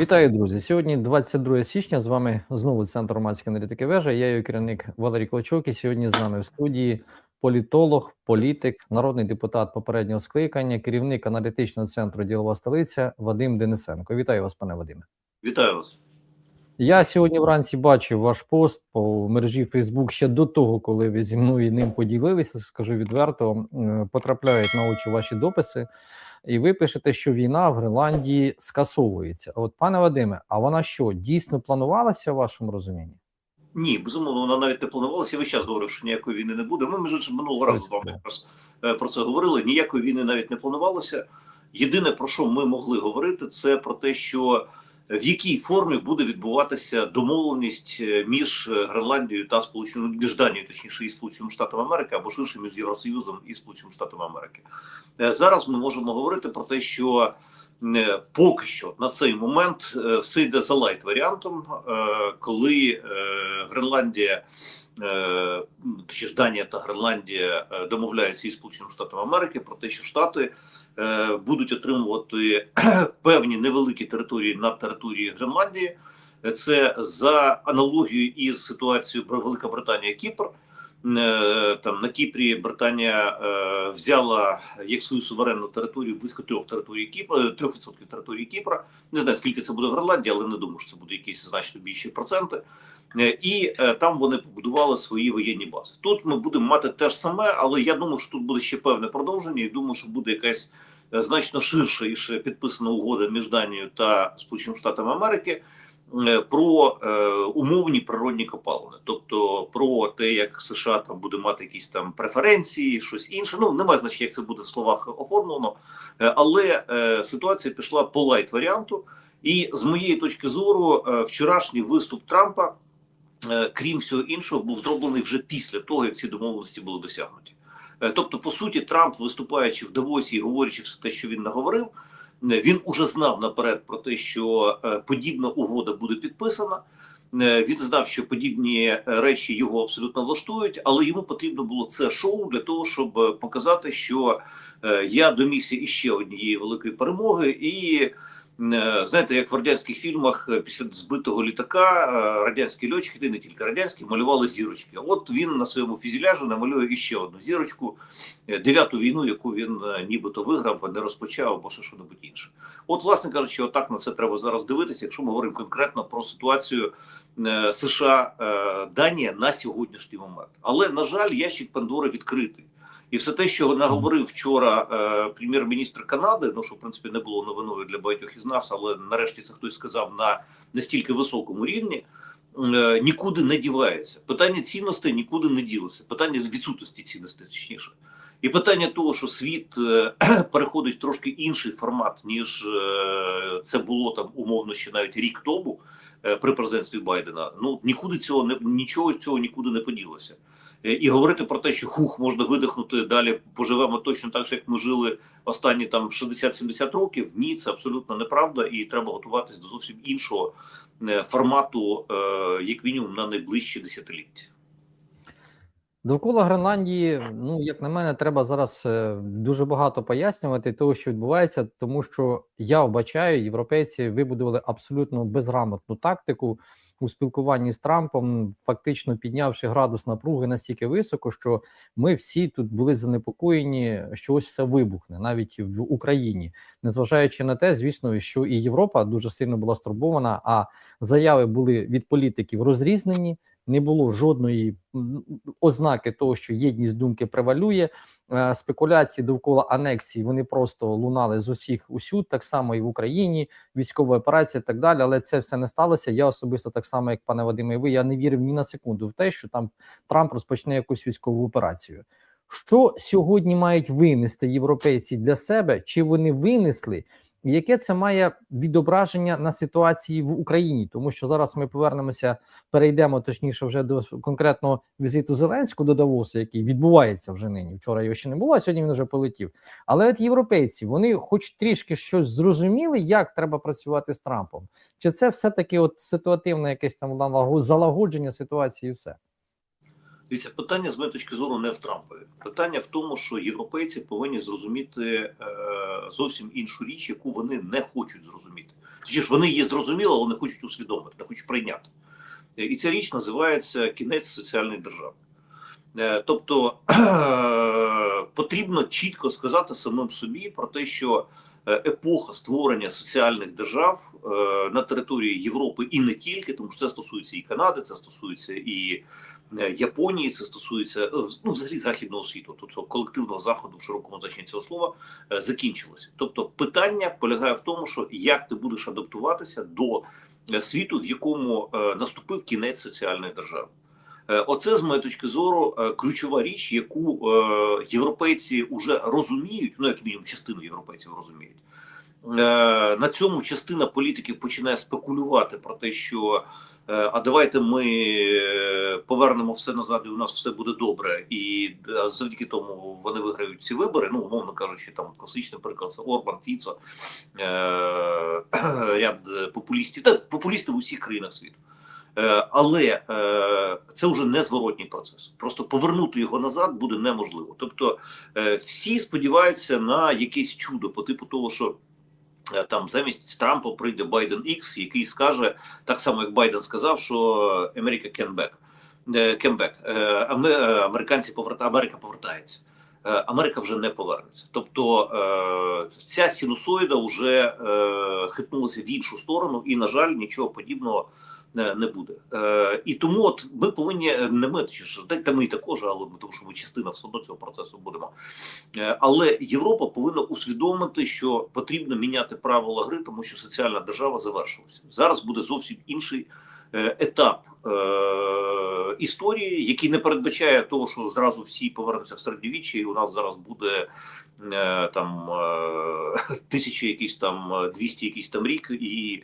Вітаю, друзі! Сьогодні 22 січня. З вами знову центр громадської аналітики вежа. Я його керівник Валерій Клочок. І сьогодні з нами в студії політолог, політик, народний депутат попереднього скликання, керівник аналітичного центру Ділова столиця Вадим Денисенко. Вітаю вас, пане Вадиме. Вітаю вас. Я сьогодні вранці бачив ваш пост по мережі Фейсбук ще до того, коли ви зі мною ним поділилися. Скажу відверто, потрапляють на очі ваші дописи, і ви пишете, що війна в Гренландії скасовується. От, пане Вадиме, а вона що дійсно планувалася в вашому розумінні? Ні, безумовно, вона навіть не планувалася. Я весь час говорив, що ніякої війни не буде. Ми між іншим минулого разу з вами якраз е, про це говорили. Ніякої війни навіть не планувалося. Єдине про що ми могли говорити, це про те, що в якій формі буде відбуватися домовленість е, між е, Гренландією та Сполученою між Данією, точніше, і Сполученими Штатами Америки, або ширше між Євросоюзом і Сполученими Штатами Америки. Е, Зараз ми можемо говорити про те, що поки що на цей момент все йде за лайт варіантом, коли Гренландія. Е, Точніше, Данія та Гренландія е, домовляються із Сполученими Штатами Америки про те, що Штати е, будуть отримувати певні невеликі території на території Гренландії. Це за аналогією із ситуацією про Велика Британія Кіпр. Е, Там на Кіпрі Британія е, взяла як свою суверенну територію близько трьох територій Кіпра, трьох відсотків території Кіпра. Не знаю скільки це буде в Гренландії, але не думаю, що це буде якісь значно більші проценти. Е, І е, там вони побудували свої воєнні бази. Тут ми будемо мати те ж саме, але я думаю, що тут буде ще певне продовження, і думаю, що буде якась е, значно ширша і ще підписана угода між Данією та Сполученими Штатами Америки е, про е, умовні природні копалини, тобто про те, як США там буде мати якісь там преференції, щось інше. Ну немає значення, як це буде в словах оформлено, Е, але е, ситуація пішла по лайт варіанту. І з моєї точки зору, е, вчорашній виступ Трампа, е, крім всього іншого, був зроблений вже після того, як ці домовленості були досягнуті. Е, Тобто, по суті, Трамп, виступаючи в Давосі і говорячи все те, що він наговорив, е, він уже знав наперед про те, що е, подібна угода буде підписана. Е, Він знав, що подібні е, речі його абсолютно влаштують, але йому потрібно було це шоу для того, щоб показати, що я домігся іще однієї великої перемоги, і знаєте, як в радянських фільмах е, після збитого літака е, радянські льотчики, та не тільки радянські, малювали зірочки. От він на своєму фюзеляжі намалює іще одну зірочку, е, дев'яту війну, яку він е, нібито виграв, не розпочав або ще що небудь інше. От, власне кажучи, отак на це треба зараз дивитися, якщо ми говоримо конкретно про ситуацію е, США е, Данія на сьогоднішній момент. Але на жаль, ящик Пандори відкритий. І все те, що наговорив вчора е, прем'єр-міністр Канади, ну що в принципі не було новиною для багатьох із нас, але нарешті це хтось сказав на настільки високому рівні. е, Нікуди не дівається. Питання цінностей нікуди не ділося. Питання відсутності цінностей, точніше. І питання того, що світ е, переходить в трошки інший формат, ніж е, це було там умовно ще навіть рік тому е, при президентстві Байдена. Ну нікуди цього не нічого цього нікуди не поділося. Е, І говорити про те, що хух можна видихнути далі, поживемо точно так, як ми жили останні там 60-70 років. Ні, це абсолютно неправда, і треба готуватись до зовсім іншого е, формату, е, як мінімум, на найближчі десятиліття. Довкола Гренландії, ну як на мене, треба зараз дуже багато пояснювати того, що відбувається, тому що я вбачаю, європейці вибудували абсолютно безграмотну тактику у спілкуванні з Трампом, фактично піднявши градус напруги настільки високо, що ми всі тут були занепокоєні, що ось все вибухне, навіть в Україні, незважаючи на те, звісно, що і Європа дуже сильно була стурбована, а заяви були від політиків розрізнені. Не було жодної ознаки того, що єдність думки превалює. Е, Спекуляції довкола анексії вони просто лунали з усіх усюд, так само і в Україні, військова операція, і так далі. Але це все не сталося. Я особисто, так само як пане Вадиме, ви я не вірив ні на секунду в те, що там Трамп розпочне якусь військову операцію. Що сьогодні мають винести європейці для себе? Чи вони винесли? І яке це має відображення на ситуації в Україні? Тому що зараз ми повернемося, перейдемо точніше вже до конкретного візиту Зеленського до Давосу, який відбувається вже нині. Вчора його ще не було, а сьогодні він вже полетів. Але от європейці вони, хоч трішки щось зрозуміли, як треба працювати з Трампом, чи це все таки от ситуативне якесь там залагодження ситуації? і все Дивіться, питання з моєї точки зору не в Трампові. Питання в тому, що європейці повинні зрозуміти е, зовсім іншу річ, яку вони не хочуть зрозуміти. Точніше, вони її зрозуміли, але не хочуть усвідомити, не хочуть прийняти. Е, І ця річ називається кінець соціальної держави. Е, Тобто потрібно чітко сказати самим собі про те, що е, епоха створення соціальних держав е, на території Європи і не тільки, тому що це стосується і Канади, це стосується і е, Японії, це стосується е, ну, взагалі західного світу, тобто колективного заходу в широкому значенні цього слова е, закінчилося. Тобто, питання полягає в тому, що як ти будеш адаптуватися до е, світу, в якому е, наступив кінець соціальної держави. Е, Оце з моєї точки зору е, ключова річ, яку е, європейці вже розуміють, ну як мінімум частину європейців розуміють. Е, На цьому частина політиків починає спекулювати про те, що е, а давайте ми е, повернемо все назад, і у нас все буде добре, і е, завдяки тому вони виграють ці вибори. Ну, умовно кажучи, там класичний приклад це Орбан, Фіцо, е, ряд популістів, та популісти в усіх країнах світу. Е, Але е, це вже не зворотній процес. Просто повернути його назад буде неможливо. Тобто, е, всі сподіваються на якесь чудо по типу того, що е, там замість Трампа прийде Байден Ікс, який скаже так само, як Байден сказав, що Америка кенбек. Кембек американці поверта Америка повертається. Е, Америка вже не повернеться. Тобто е, ця синусоїда вже е, хитнулася в іншу сторону, і на жаль, нічого подібного не буде. І тому от ми повинні не ми та ми також, але тому, що ми частина все одно цього процесу будемо. Але Європа повинна усвідомити, що потрібно міняти правила гри, тому що соціальна держава завершилася. Зараз буде зовсім інший етап е, історії, який не передбачає того, що зразу всі повернуться в середньовіччя, і у нас зараз буде е, там е, тисячі якісь там е, 200 якийсь там рік, і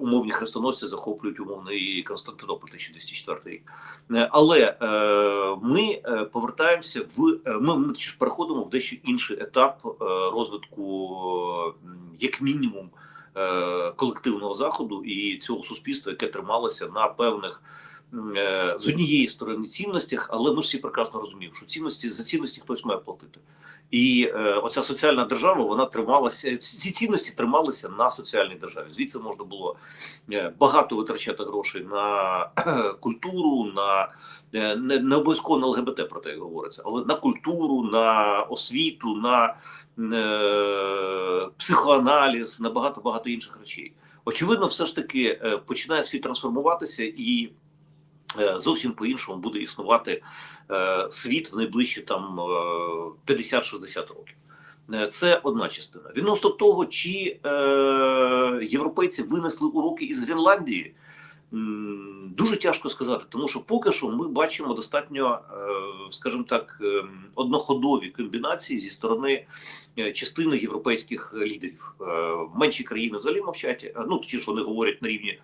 умовні хрестоносці захоплюють умовний Константинополь 1204 рік. Е, Але е, ми е, повертаємося в е, ми, ми переходимо в дещо інший етап е, розвитку, е, як мінімум, е, колективного заходу і цього суспільства, яке трималося на певних. Е, З однієї сторони цінностях, але ми всі прекрасно розуміємо, що цінності за цінності хтось має платити, і е, оця соціальна держава вона трималася. Ці цінності трималися на соціальній державі. Звідси можна було е, багато витрачати грошей на культуру, на е, не, не обов'язково на ЛГБТ про те як говориться, але на культуру, на освіту, на е, психоаналіз, на багато багато інших речей. Очевидно, все ж таки починає світ трансформуватися і. Е, Зовсім по-іншому буде існувати е, світ в найближчі там е, 50-60 років. Е, Це одна частина. Відносно того, чи європейці винесли уроки із Гренландії, дуже тяжко сказати, тому що поки що ми бачимо достатньо, е, скажімо так, е, одноходові комбінації зі сторони е, частини європейських лідерів. Менші країни взагалі мовчать. Ну чи ж вони говорять на рівні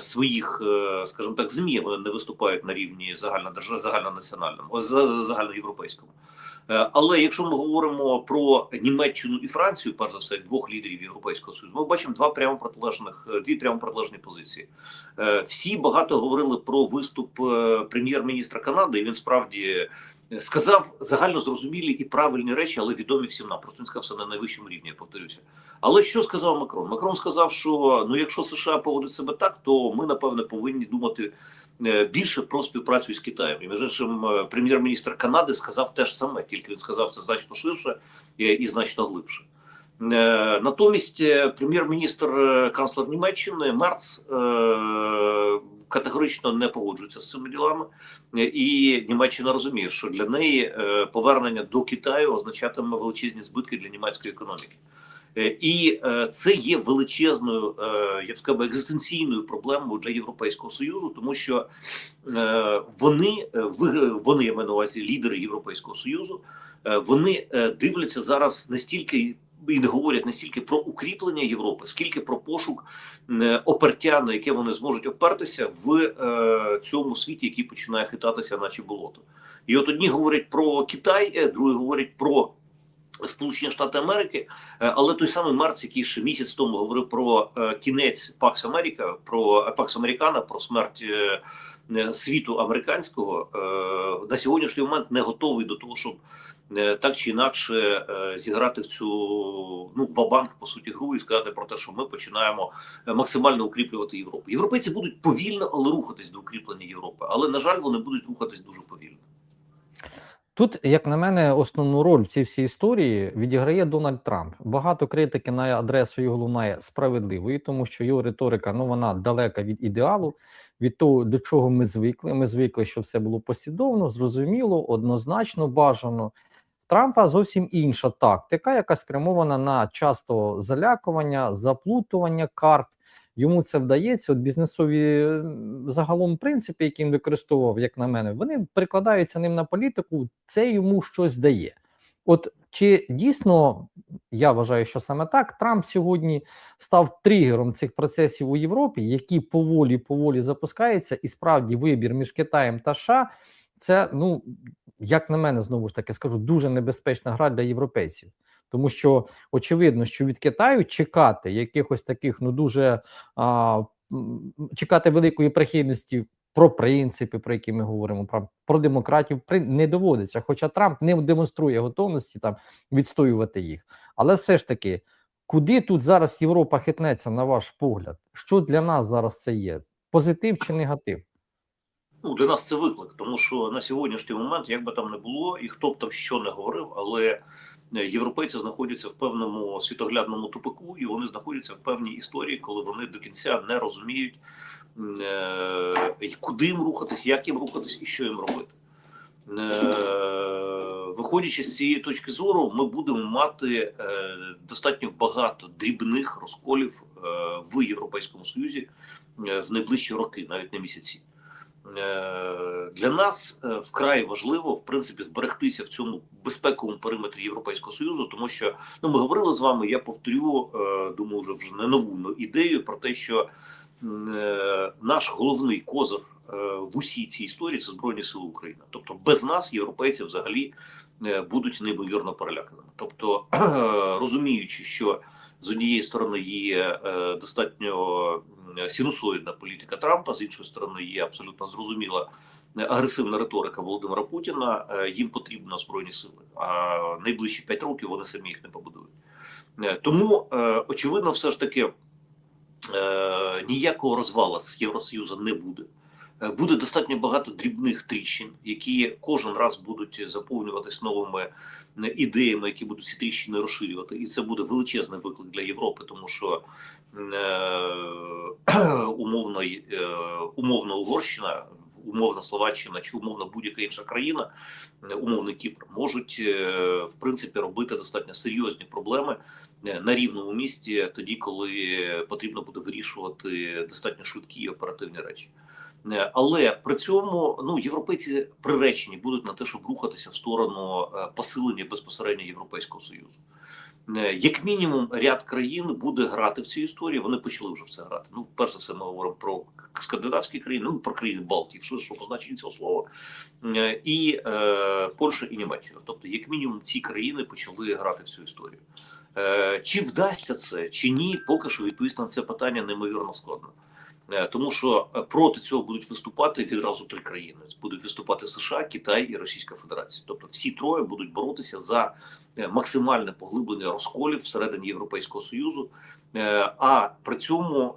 своїх, скажімо так, змі. Вони не виступають на рівні загальнонаціональному, за- загальноєвропейському. Е, Але якщо ми говоримо про Німеччину і Францію, перш за все, двох лідерів Європейського союзу, ми бачимо два прямо протилежних, е, дві прямо протилежні позиції. Е, Всі багато говорили про виступ прем'єр-міністра Канади. і Він справді сказав загально зрозумілі і правильні речі, але відомі всім нам. Просто він сказав все на найвищому рівні. Я повторюся. Але що сказав Макрон? Макрон сказав, що ну, якщо США поводить себе так, то ми напевне повинні думати більше про співпрацю з Китаєм. І між іншим, е, прем'єр-міністр Канади сказав те ж саме, тільки він сказав це значно ширше і, і значно глибше. Е, Натомість е, прем'єр-міністр е, канцлер Німеччини Мерц е, категорично не погоджується з цими ділами, Е, і Німеччина розуміє, що для неї е, повернення до Китаю означатиме величезні збитки для німецької економіки. Е, І е, це є величезною, е, я б сказав, екзистенційною проблемою для Європейського союзу, тому що вони вони я маю на увазі лідери Європейського союзу. Вони дивляться зараз настільки і не говорять не стільки про укріплення Європи, скільки про пошук опертя, на яке вони зможуть опертися в цьому світі, який починає хитатися, наче болото. І от одні говорять про Китай, другі говорять про Сполучені Штати Америки, е, але той самий Марц, який ще місяць тому говорив про е, кінець Пакс Америка, про Пакс Американа, про смерть е, е, світу американського, е, на сьогоднішній момент не готовий до того, щоб е, так чи інакше е, зіграти в цю ну вабанк по суті гру і сказати про те, що ми починаємо е, максимально укріплювати Європу. Європейці будуть повільно, але рухатись до укріплення Європи. Але на жаль, вони будуть рухатись дуже повільно. Тут, як на мене, основну роль в цій всій історії відіграє Дональд Трамп. Багато критики на адресу його лунає справедливою, тому що його риторика ну вона далека від ідеалу, від того, до чого ми звикли. Ми звикли, що все було послідовно, зрозуміло, однозначно бажано. Трампа зовсім інша тактика, яка спрямована на часто залякування, заплутування карт. Йому це вдається. От бізнесові загалом принципи, які він використовував, як на мене, вони прикладаються ним на політику. Це йому щось дає. От чи дійсно я вважаю, що саме так Трамп сьогодні став тригером цих процесів у Європі, які поволі поволі запускаються, і справді вибір між Китаєм та США це ну як на мене, знову ж таки скажу, дуже небезпечна гра для європейців. Тому що очевидно, що від Китаю чекати якихось таких ну дуже а, чекати великої прихильності про принципи, про які ми говоримо, про, про демократів, не доводиться. Хоча Трамп не демонструє готовності там відстоювати їх. Але все ж таки, куди тут зараз Європа хитнеться, на ваш погляд? Що для нас зараз це є? Позитив чи негатив? Ну, для нас це виклик, тому що на сьогоднішній момент, як би там не було, і хто б там що не говорив, але е, європейці знаходяться в певному світоглядному тупику, і вони знаходяться в певній історії, коли вони до кінця не розуміють, е, куди їм рухатись, як їм рухатись і що їм робити. Е, Виходячи з цієї точки зору, ми будемо мати достатньо багато дрібних розколів в Європейському Союзі в найближчі роки, навіть не місяці. Е, Для нас е, вкрай важливо в принципі зберегтися в цьому безпековому периметрі Європейського союзу, тому що ну ми говорили з вами. Я повторю, е, думаю, вже вже не нову ідею про те, що наш головний козир в усій цій історії це збройні сили України. Тобто, без нас європейці взагалі будуть неймовірно переляканими. Тобто, розуміючи, що з однієї сторони є е, достатньо м, синусоїдна політика Трампа, з іншої сторони є абсолютно зрозуміла е, агресивна риторика Володимира Путіна. е, Їм потрібно збройні сили. А найближчі 5 років вони самі їх не побудують. Тому очевидно, все ж таки ніякого розвала з Євросоюзу не буде. Е, Буде достатньо багато дрібних тріщин, які кожен раз будуть заповнюватись новими е, ідеями, які будуть ці тріщини розширювати, і це буде величезний виклик для Європи, тому що е, умовно, е, умовно Угорщина, умовна Словаччина чи умовно будь-яка інша країна, е, умовний Кіпр, можуть в принципі робити достатньо серйозні проблеми на рівному місці, тоді коли потрібно буде вирішувати достатньо швидкі і оперативні речі. Е, Але при цьому ну європейці приречені будуть на те, щоб рухатися в сторону е, посилення безпосередньо Європейського союзу. Е, Як мінімум, ряд країн буде грати в цю історію. Вони почали вже в це грати. Ну, перш за все, ми говоримо про скандинавські країни, ну про країни Балтії, що що позначення цього слова, і е, Польща і Німеччина. Тобто, як мінімум, ці країни почали грати в цю історію. Е, Чи вдасться це, чи ні, поки що відповісти на це питання неймовірно складно. Е, Тому що е, проти цього будуть виступати відразу три країни: будуть виступати США, Китай і Російська Федерація. Тобто, всі троє будуть боротися за е, максимальне поглиблення розколів всередині Європейського союзу. А при цьому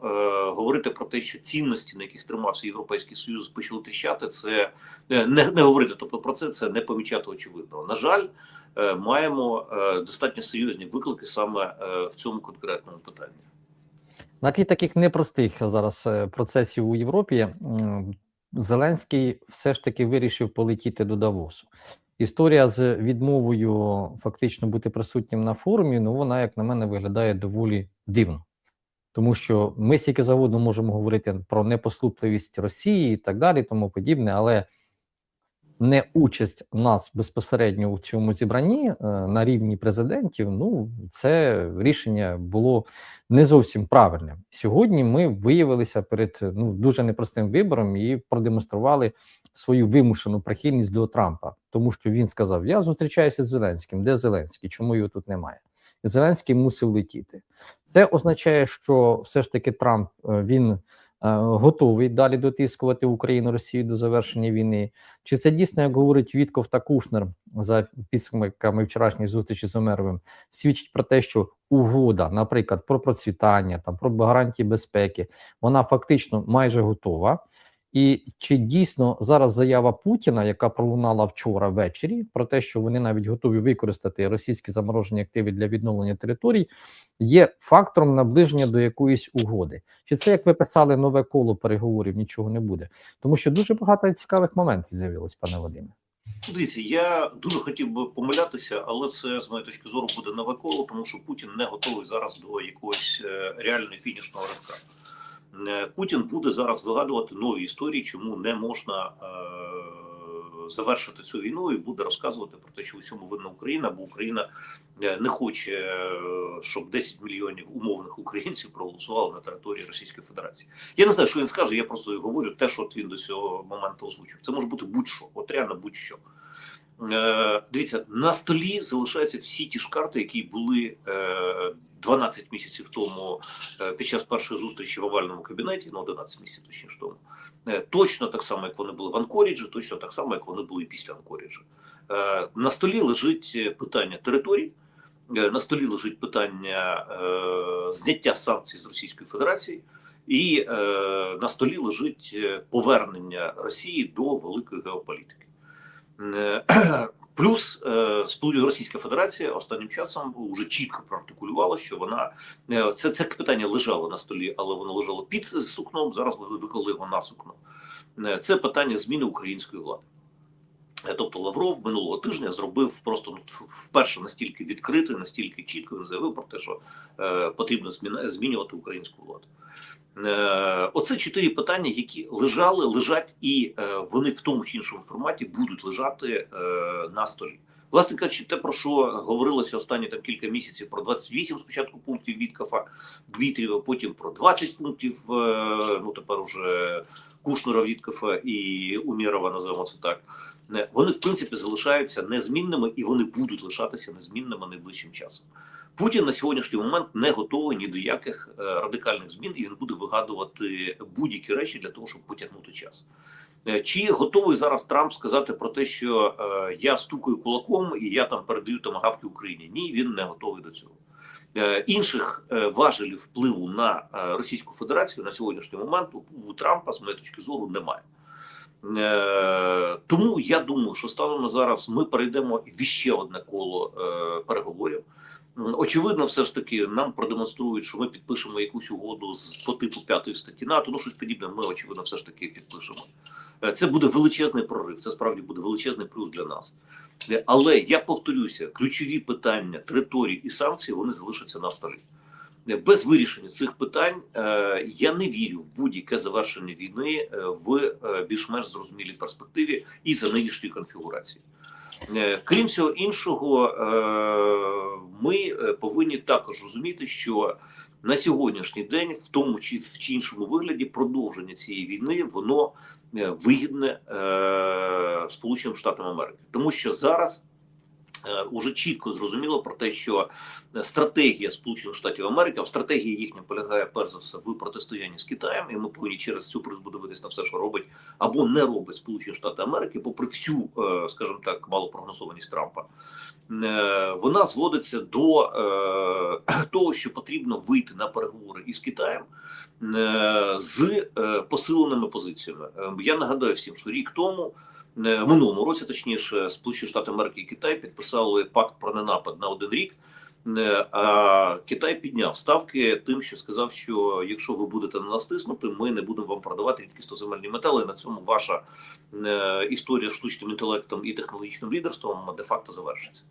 говорити про те, що цінності, на яких тримався Європейський Союз, почали тріщати, це не, не говорити. Тобто про це це не помічати очевидно. На жаль, маємо достатньо серйозні виклики саме в цьому конкретному питанні. На тлі таких непростих зараз е, процесів у Європі Зеленський все ж таки вирішив полетіти до Давосу. Історія з відмовою фактично бути присутнім на форумі, ну вона, як на мене, виглядає доволі дивно. Тому що ми стільки завгодно можемо говорити про непослупливість Росії і так далі, тому подібне, але не участь нас безпосередньо у цьому зібранні е, на рівні президентів, ну це рішення було не зовсім правильним. Сьогодні ми виявилися перед ну дуже непростим вибором і продемонстрували свою вимушену прихильність до Трампа. тому що він сказав: Я зустрічаюся з Зеленським. Де Зеленський? Чому його тут немає? Зеленський мусив летіти. Це означає, що все ж таки Трамп е, він готовий далі дотискувати Україну Росію до завершення війни. Чи це дійсно, як говорить Вітков та Кушнер за підсумками вчорашньої зустрічі з Омеровим, свідчить про те, що угода, наприклад, про процвітання там про гарантії безпеки, вона фактично майже готова. І чи дійсно зараз заява Путіна, яка пролунала вчора ввечері, про те, що вони навіть готові використати російські заморожені активи для відновлення територій, є фактором наближення до якоїсь угоди? Чи це як ви писали нове коло переговорів? Нічого не буде, тому що дуже багато цікавих моментів з'явилось, пане Вадиме. Дивіться, я дуже хотів би помилятися, але це з моєї точки зору буде нове коло, тому що Путін не готовий зараз до якогось е, реальної фінішного ривка. Е, Путін буде зараз вигадувати нові історії, чому не можна е, завершити цю війну, і буде розказувати про те, що усьому винна Україна, бо Україна е, не хоче, щоб 10 мільйонів умовних українців проголосували на території Російської Федерації. Я не знаю, що він скаже. Я просто говорю те, що він до цього моменту озвучив. Це може бути будь-що, от реально будь-що. Дивіться, на столі залишаються всі ті ж карти, які були 12 місяців тому е, під час першої зустрічі в овальному кабінеті, ну 11 місяців точніше тому. Е, точно так само, як вони були в Анкоріджі, точно так само, як вони були після Анкоріджа. Е, на столі лежить е, питання територій. Е, На столі лежить питання е, зняття санкцій з Російської Федерації, і е, на столі лежить е, повернення Росії до великої геополітики. Плюс е, Російська Федерація останнім часом вже чітко проартикулювала, що вона е, це, це питання лежало на столі, але воно лежало під сукном. Зараз ви виклали його на сукно. Е, Це питання зміни української влади. Тобто Лавров минулого тижня зробив просто ну, вперше настільки відкритий, настільки чітко він заявив про те, що е, потрібно змінювати українську владу. Е, оце чотири питання, які лежали, лежать, і е, вони в тому чи іншому форматі будуть лежати е, на столі. Власне кажучи, те, про що говорилося останні там кілька місяців, про 28 спочатку пунктів Віткафа, Дмитрієва, потім про 20 пунктів, ну тепер уже Кушнера, Віткафа і Умєрова, називаємо це так. Вони в принципі залишаються незмінними і вони будуть лишатися незмінними найближчим часом. Путін на сьогоднішній момент не готовий ні до яких е, радикальних змін, і він буде вигадувати будь-які речі для того, щоб потягнути час. Е, Чи готовий зараз Трамп сказати про те, що е, я стукаю кулаком і я там передаю томагавки Україні? Ні, він не готовий до цього. Інших важелів впливу на Російську Федерацію на сьогоднішній момент у, Трампа, з моєї точки зору, немає. Тому я думаю, що станом на зараз ми перейдемо в ще одне коло переговорів. Очевидно, все ж таки нам продемонструють, що ми підпишемо якусь угоду з по типу п'ятої статті НАТО. Ну щось подібне. Ми очевидно, все ж таки підпишемо. Е, Це буде величезний прорив. Це справді буде величезний плюс для нас. Е, Але я повторюся: ключові питання території і санкцій вони залишаться на столі. Е, Без вирішення цих питань я не вірю в будь-яке завершення війни в більш-менш зрозумілій перспективі і за нинішньої конфігурації. Е, Крім всього іншого, е, ми е, повинні також розуміти, що на сьогоднішній день, в тому чи в чи іншому вигляді, продовження цієї війни воно вигідне Сполученим Штатам Америки, тому що зараз. Е, Уже чітко зрозуміло про те, що стратегія Сполучених Штатів Америки, в стратегії їхня полягає перш за все в протистоянні з Китаєм, і ми повинні через цю призму дивитися на все, що робить або не робить Сполучені Штати Америки, попри всю, е, скажімо так, малопрогнозованість Трампа. Е, Вона зводиться до того, що потрібно вийти на переговори із Китаєм з посиленими позиціями. Я нагадаю всім, що рік тому. Е, Минулому році, точніше, Сполучені Штати Америки і Китай підписали пакт про ненапад на один рік. Е, А Китай підняв ставки тим, що сказав, що якщо ви будете на нас тиснути, ми не будемо вам продавати рідкістоземельні метали. На цьому ваша е, історія з штучним інтелектом і технологічним лідерством де-факто завершиться.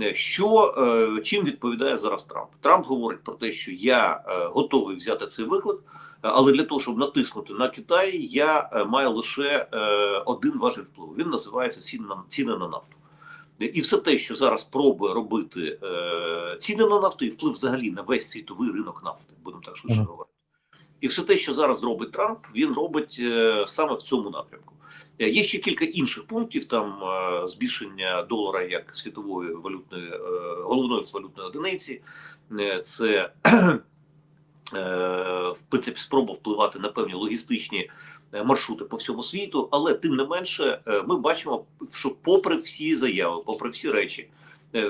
Е, Що е, чим відповідає зараз Трамп? Трамп говорить про те, що я е, готовий взяти цей виклик, але для того, щоб натиснути на Китай, я е, маю лише е, один важіль впливу. Він називається ціни на ціни на нафту. І все те, що зараз пробує робити е, ціни на нафту і вплив взагалі на весь світовий ринок нафти, будемо так швидше говорити. І все те, що зараз робить Трамп, він робить е, саме в цьому напрямку. Е, Є ще кілька інших пунктів. Там е, збільшення долара як світової валютної е, головної валютної одиниці. Це в принципі спроба впливати на певні логістичні маршрути по всьому світу. Але тим не менше, ми бачимо, що попри всі заяви, попри всі речі,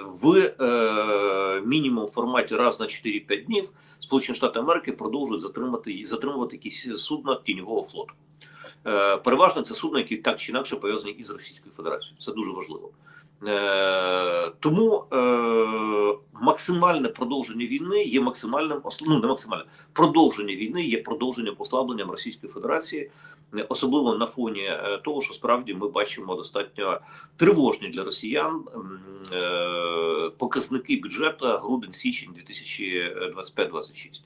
в е, мінімум форматі раз на 4-5 днів Сполучені Штати Америки продовжують затримати затримувати якісь судна тіньового флоту. Е, Переважно це судна, які так чи інакше пов'язані із Російською Федерацією. Це дуже важливо. Е, Тому е, максимальне продовження війни є максимальним ну, не максимальне продовження війни є продовженням послабленням Російської Федерації, особливо на фоні того, що справді ми бачимо достатньо тривожні для росіян показники бюджету грудень-січень 2025-26.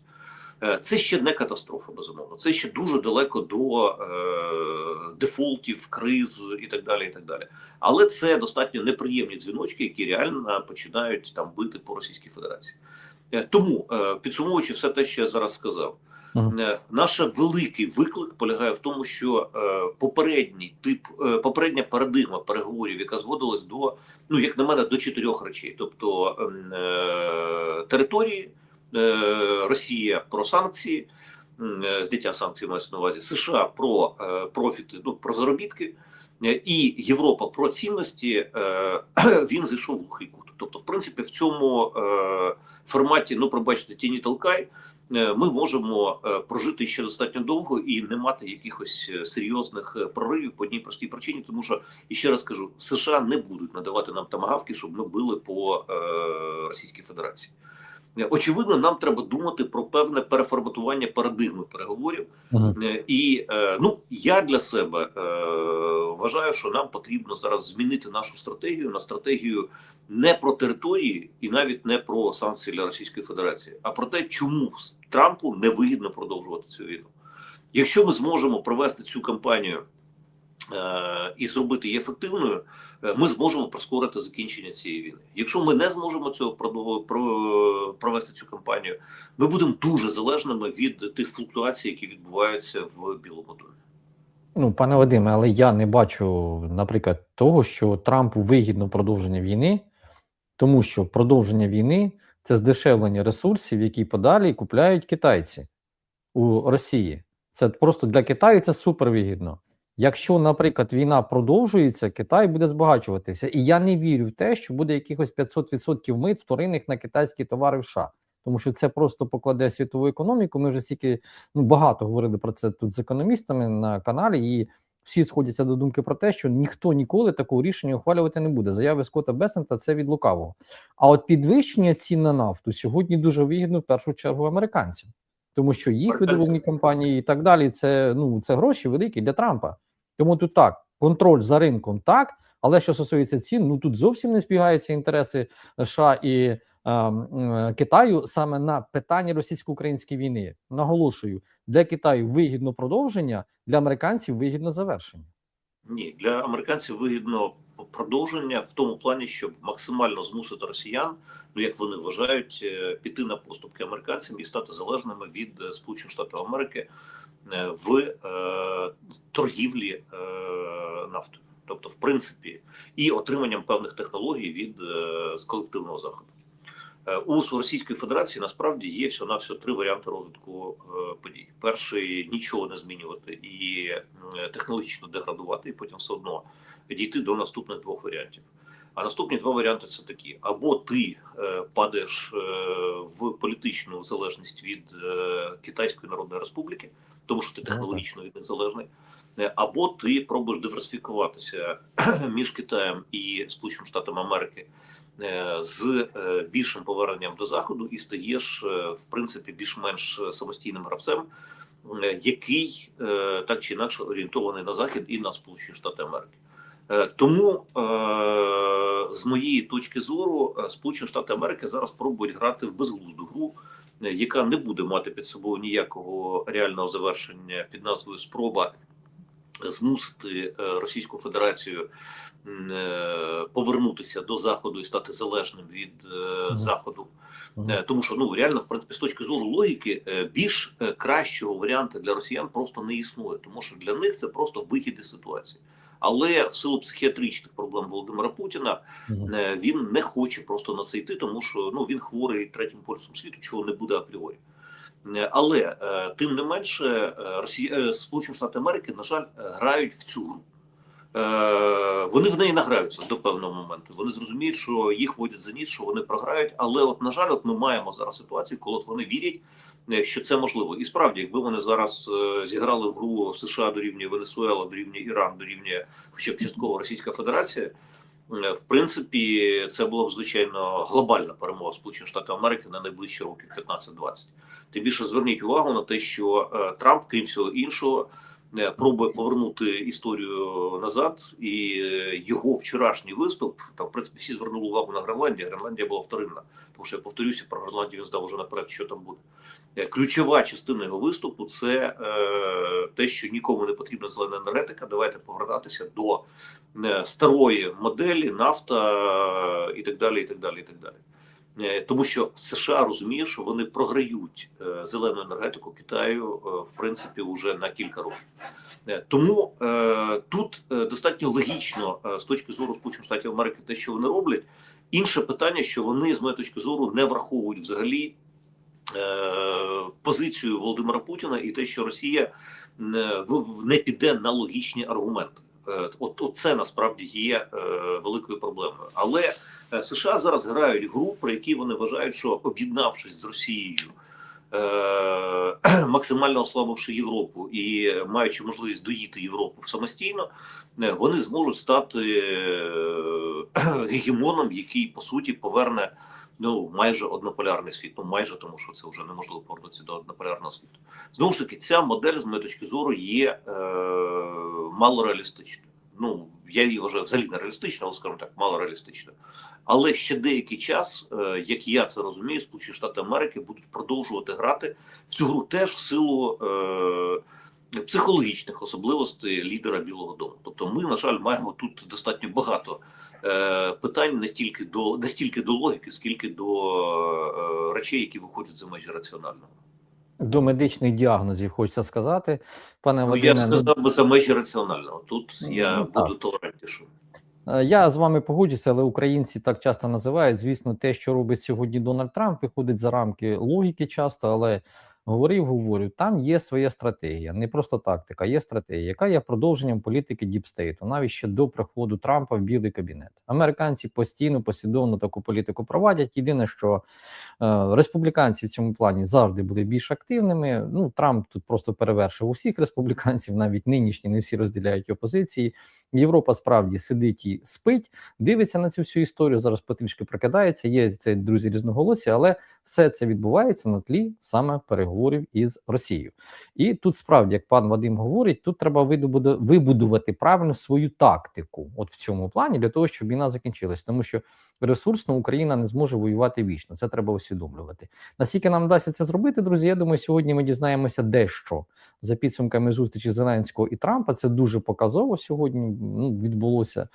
Е, Це ще не катастрофа, безумовно. Це ще дуже далеко до е, дефолтів, криз і так далі. і так далі. Але це достатньо неприємні дзвіночки, які реально починають там бити по Російській Федерації. Е, Тому, е, підсумовуючи все те, що я зараз сказав, е, наш великий виклик полягає в тому, що попередній тип, попередня парадигма переговорів, яка зводилась до, ну як на мене, до чотирьох речей: тобто ем, території, Росія про санкції, е, зняття санкцій мається на увазі, США про е, профіти, ну про заробітки. е, І Європа про цінності е, він зайшов в глухий кут. Тобто, в принципі, в цьому е, форматі, ну пробачте, тіні толкай, е, ми можемо е, прожити ще достатньо довго і не мати якихось е, серйозних е, проривів по одній простій причині, тому що і ще раз кажу, США не будуть надавати нам тамагавки, щоб ми били по е, Російській Федерації. Е, Очевидно, нам треба думати про певне переформатування парадигми переговорів. Мгм. Е, І е, ну я для себе вважаю, що нам потрібно зараз змінити нашу стратегію на стратегію не про території і навіть не про санкції для Російської Федерації, а про те, чому Трампу невигідно продовжувати цю війну. Якщо ми зможемо провести цю кампанію і зробити її ефективною, е, ми зможемо прискорити закінчення цієї війни. Якщо ми не зможемо цього провести цю кампанію, ми будемо дуже залежними від тих флуктуацій, які відбуваються в Білому домі. Ну, пане Вадиме, але я не бачу, наприклад, того, що Трампу вигідно продовження війни, тому що продовження війни це здешевлення ресурсів, які подалі купляють китайці у Росії. Це просто для Китаю це супервигідно. Якщо, наприклад, війна продовжується, Китай буде збагачуватися. І я не вірю в те, що буде якихось 500% мит вторинних на китайські товари в США. Тому що це просто покладе світову економіку. Ми вже стільки ну, багато говорили про це тут з економістами на каналі, і всі сходяться до думки про те, що ніхто ніколи такого рішення ухвалювати не буде. Заяви Скотта Бесента це від лукавого. А от підвищення цін на нафту сьогодні дуже вигідно в першу чергу американцям, тому що їх видобувні компанії і так далі. Це ну це гроші великі для Трампа. Тому тут так, контроль за ринком так. Але що стосується цін, ну тут зовсім не збігаються інтереси США і е, м, Китаю саме на питання російсько-української війни. Наголошую, для Китаю вигідно продовження, для американців вигідно завершення. Ні, для американців вигідно продовження в тому плані, щоб максимально змусити росіян, ну як вони вважають, е, піти на поступки американцям і стати залежними від е, Сполучених Штатів Америки е, в торгівлі нафтою, тобто, в принципі, і отриманням певних технологій від колективного заходу. Е, У Російської Федерації насправді є всього на все три варіанти розвитку е, подій. Перший нічого не змінювати і технологічно деградувати, і потім все одно дійти до наступних двох варіантів. А наступні два варіанти це такі: або ти е, падаєш е, в політичну залежність від Китайської Народної Республіки, тому що ти технологічно від них залежний, е, або ти пробуєш диверсифікуватися між Китаєм і Сполученими Штатами Америки е, з е, більшим поверненням до заходу і стаєш в принципі більш-менш самостійним гравцем, який так чи інакше орієнтований на захід і на Сполучені Штати Америки. Тому з моєї точки зору Сполучені Штати Америки зараз пробують грати в безглузду гру, яка не буде мати під собою ніякого реального завершення під назвою спроба змусити е, Російську Федерацію е, повернутися до заходу і стати залежним від е, заходу. Тому що ну реально, в принципі, з точки зору логіки, більш кращого варіанту для росіян просто не існує, тому що для них це просто вихід із ситуації. Але в силу психіатричних проблем Володимира Путіна е, він не хоче просто на це йти, тому що ну він хворий третім полюсом світу, чого не буде апріорі. Е, Але е, тим не менше, Росія Сполучені Штати Америки, на жаль, грають в цю гру. Е, Вони в неї награються до певного моменту. Вони зрозуміють, що їх водять за ніс, що вони програють. Але, от на жаль, от ми маємо зараз ситуацію, коли от вони вірять, е, що це можливо. І справді, якби вони зараз е, зіграли в гру США дорівнює Венесуела, дорівнює Іран, дорівнює хоча б частково Російська Федерація. В принципі, це була б звичайно глобальна перемога Сполучених Штатів Америки на найближчі років 15-20. Тим більше зверніть увагу на те, що Трамп, крім всього іншого, пробує повернути історію назад, і е, його вчорашній виступ там, в принципі, всі звернули увагу на Гренландію. Гренландія була вторинна, тому що я повторюся про Гренландію. Він здав уже наперед, що там буде. Е, Ключова частина його виступу це е, те, що нікому не потрібна зелена енергетика. Давайте повертатися до е, старої моделі, нафта е, і так далі. І так далі, і так далі. Е, Тому що США розуміє, що вони програють е, зелену енергетику Китаю е, в принципі вже на кілька років. Тому тут достатньо логічно з точки зору Сполучених Штатів Америки те, що вони роблять. Інше питання, що вони з моєї точки зору не враховують взагалі позицію Володимира Путіна і те, що Росія не піде на логічні аргументи. Е, От, от це насправді є е, великою проблемою. Але е, США зараз грають гру, про які вони вважають, що об'єднавшись з Росією, максимально ослабивши Європу і маючи можливість доїти Європу самостійно, вони зможуть стати гегемоном, який по суті поверне ну майже однополярний світ. Ну майже тому, що це вже неможливо повернутися до однополярного світу. Знову ж таки, ця модель з моєї точки зору є е, малореалістичною. Ну я її вважаю взагалі не реалістичною, але скажімо так, малореалістичною. Але ще деякий час, е, як я це розумію, Сполучені Штати Америки будуть продовжувати грати в цю гру теж в силу е, психологічних особливостей лідера Білого Дому. Тобто, ми, на жаль, маємо тут достатньо багато е, питань не стільки до не стільки до логіки, скільки до е, речей, які виходять за межі раціонального. До медичних діагнозів хочеться сказати, пане Ну, я Вадиме. ну, сказав би за межі раціонального. Тут Ну, я ну, буду толерантнішим. Е, Я з вами погоджуся, але українці так часто називають. Звісно, те, що робить сьогодні Дональд Трамп, виходить за рамки логіки часто, але говорив, говорю, там є своя стратегія, не просто тактика, є стратегія, яка є продовженням політики Діпстейту, навіть ще до приходу Трампа в Білий кабінет. Американці постійно послідовно таку політику проводять. Єдине, що е, республіканці в цьому плані завжди були більш активними. Ну Трамп тут просто перевершив усіх республіканців, навіть нинішні, не всі розділяють його позиції. Європа справді сидить і спить, дивиться на цю всю історію. Зараз потрішки прокидається. Є це друзі різноголосі, але все це відбувається на тлі саме переговорів із Росією. І тут справді, як пан Вадим говорить, тут треба вибудувати правильно свою тактику, от в цьому плані, для того, щоб війна закінчилась, тому що ресурсно Україна не зможе воювати вічно. Це треба усвідомлювати. Наскільки нам вдасться це зробити, друзі? Я думаю, сьогодні ми дізнаємося дещо за підсумками зустрічі Зеленського і Трампа. Це дуже показово сьогодні ну, відбулося.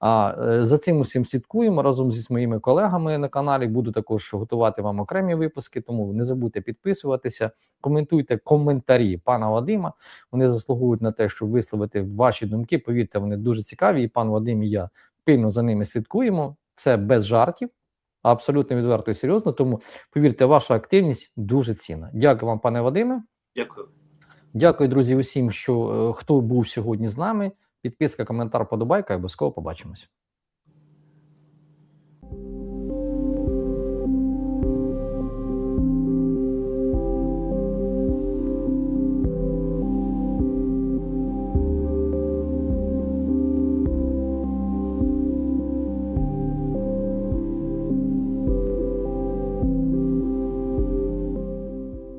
А е, за цим усім слідкуємо разом зі своїми колегами на каналі. Буду також готувати вам окремі випуски. Тому не забудьте підписуватися, коментуйте коментарі пана Вадима. Вони заслуговують на те, щоб висловити ваші думки. Повірте, вони дуже цікаві. І пан Вадим і я пильно за ними слідкуємо. Це без жартів. Абсолютно відверто і серйозно. Тому повірте, ваша активність дуже цінна. Дякую вам, пане Вадиме. Дякую. Дякую, друзі, усім, що е, хто був сьогодні з нами. Підписка, коментар, подобайка. Обов'язково побачимось.